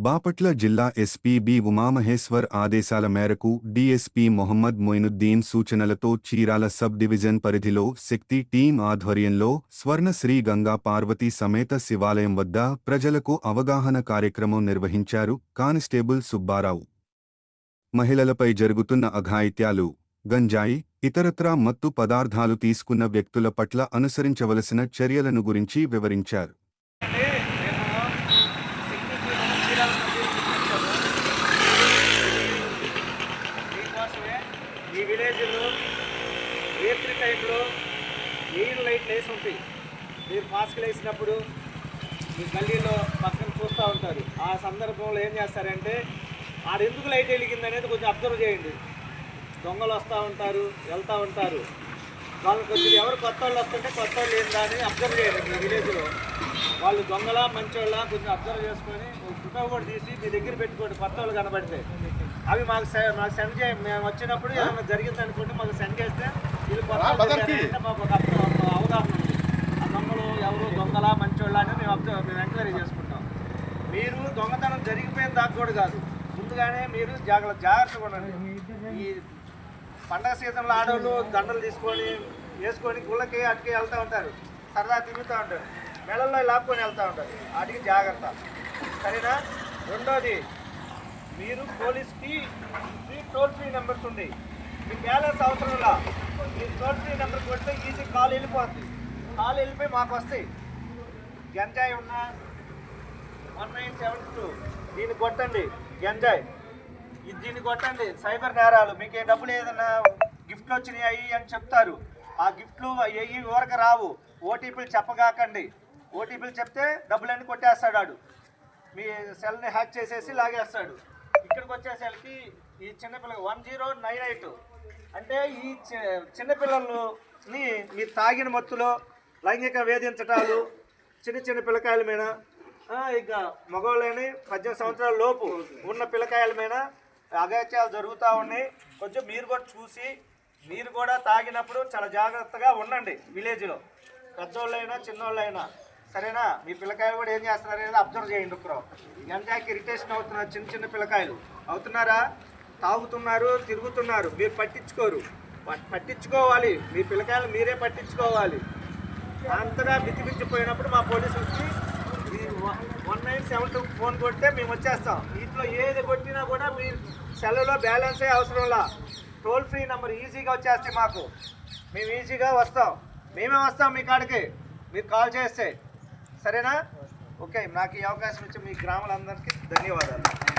బాపట్ల జిల్లా SP B Umamaheshwar ఆదేశాల మేరకు డీఎస్పీ మొహమ్మద్ మొయినుద్దీన్ సూచనలతో చీరాల సబ్ డివిజన్ పరిధిలో శక్తి టీం ఆధ్వర్యంలో స్వర్ణశ్రీ గంగా పార్వతీ సమేత శివాలయం వద్ద ప్రజలకు అవగాహన కార్యక్రమం నిర్వహించారు కానిస్టేబుల్ సుబ్బారావు. మహిళలపై జరుగుతున్న అఘాయిత్యాలు గంజాయి ఇతరత్రా మత్తు పదార్థాలు తీసుకున్న వ్యక్తుల పట్ల అనుసరించవలసిన చర్యలను గురించి వివరించారు అంటే మేము సిగ్నల్కి మనం చీరాల మధ్య చూపించాము కోసమే ఈ విలేజ్లో రేత్రి టైంలో ఎయిర్ లైట్లు వేసి ఉంటాయి. మీరు మాస్కులు వేసినప్పుడు మీ గల్లీలో పక్కన చూస్తూ ఉంటారు. ఆ సందర్భంలో ఏం చేస్తారంటే ఆడ ఎందుకు లైట్ వెలిగింది అనేది కొంచెం అబ్జర్వ్ చేయండి. దొంగలు వస్తూ ఉంటారు వెళ్తూ ఉంటారు. వాళ్ళు కొద్దిగా ఎవరు కొత్త వాళ్ళు వస్తుంటే కొత్త వాళ్ళు ఏందా అని అబ్జర్వ్ చేయండి మీ విలేజ్లో. వాళ్ళు దొంగల మంచోళ్ళ కొంచెం అబ్జర్వ్ చేసుకొని ఫోటో కూడా తీసి మీ దగ్గర పెట్టుకోండి కొత్త వాళ్ళు కనబడితే. అవి మాకు మాకు సెండ్ చేయండి మేము వచ్చినప్పుడు ఏమైనా జరిగింది అనుకుంటే మాకు సెండ్ చేస్తే ఇది కొత్త వాళ్ళు జరిగారంటే మాకు ఒక అవగాహన ఉంది. ఆ దొంగలు ఎవరు దొంగల మంచోళ్ళ అని మేము అబ్జర్వ్ మేము ఎంక్వైరీ చేసుకుంటాం. మీరు దొంగతనం జరిగిపోయిన దాకా కూడా కాదు. ముందుగానే మీరు జాగ్రత్త జాగ్రత్తగా ఉండండి. ఈ పండగ సీజన్లో ఆడవాళ్ళు దండలు తీసుకొని వేసుకొని గుళ్ళకి అటుకి వెళ్తూ ఉంటారు. సరదా తిరుగుతూ ఉంటారు. మెడల్లో లాక్కొని వెళ్తూ ఉంటుంది వాటికి జాగ్రత్త. సరేనా? రెండోది మీరు పోలీస్కి మీ టోల్ ఫ్రీ నెంబర్స్ ఉంది మీ బ్యాలెన్స్ అవసరంలా మీరు టోల్ ఫ్రీ నెంబర్ కొడితే ఈజీ కాల్ వెళ్ళిపోతుంది కాల్ వెళ్ళిపోయి మాకు వస్తాయి. గంజాయి ఉన్నా వన్ నైన్ సెవెన్ టూ దీన్ని కొట్టండి. గంజాయ్. ఇది దీన్ని కొట్టండి. సైబర్ నేరాలు. మీకు ఏ డబ్బులు ఏదైనా గిఫ్ట్లు వచ్చినాయి అని చెప్తారు. ఆ గిఫ్ట్లు ఏ ఊరక రావు. ఓటీపీలు చెప్పగాకండి. ఓటీపీలు చెప్తే డబ్బులన్నీ కొట్టేస్తాడు ఆడు మీ సెల్ని హ్యాక్ చేసేసి లాగేస్తాడు. ఇక్కడికి వచ్చేసరికి ఈ చిన్నపిల్ల వన్ జీరో నైన్ ఎయిట్ అంటే ఈ చి- చిన్నపిల్లలని మీరు తాగిన మత్తులో లైంగిక వేధించటాలు చిన్న చిన్న పిల్లకాయల మీద ఇక మగవాళ్ళని పద్దెనిమిది సంవత్సరాల లోపు ఉన్న పిల్లకాయల మీద అగత్యాలు జరుగుతూ ఉన్నాయి. కొంచెం మీరు కూడా చూసి మీరు కూడా తాగినప్పుడు చాలా జాగ్రత్తగా ఉండండి విలేజ్లో. పెద్దోళ్ళైనా చిన్నోళ్ళైనా. సరేనా? మీ పిల్లకాయలు కూడా ఏం చేస్తున్నారు అనేది అబ్జర్వ్ చేయండి ఒకరు గంజాకి ఇరిటేషన్ అవుతున్నారు చిన్న చిన్న పిల్లకాయలు. అవుతున్నారా? తాగుతున్నారు తిరుగుతున్నారు. మీరు పట్టించుకోరు. పట్టించుకోవాలి. మీ పిల్లకాయలు మీరే పట్టించుకోవాలి. అంతగా మితిమించిపోయినప్పుడు మా పోలీసు వచ్చి one nine seven two phone కొడితే మేము వచ్చేస్తాం. ఇంట్లో ఏది కొట్టినా కూడా మీ సెల్లో బ్యాలెన్సే అవసరంలా టోల్ ఫ్రీ నెంబర్ ఈజీగా వచ్చేస్తాయి మాకు. మేము ఈజీగా వస్తాం. మేమే వస్తాం మీ కాడికి. మీరు కాల్ చేస్తే. సరేనా? ఓకే నాకు ఈ అవకాశం ఇచ్చి మీ గ్రామాలందరికీ ధన్యవాదాలు.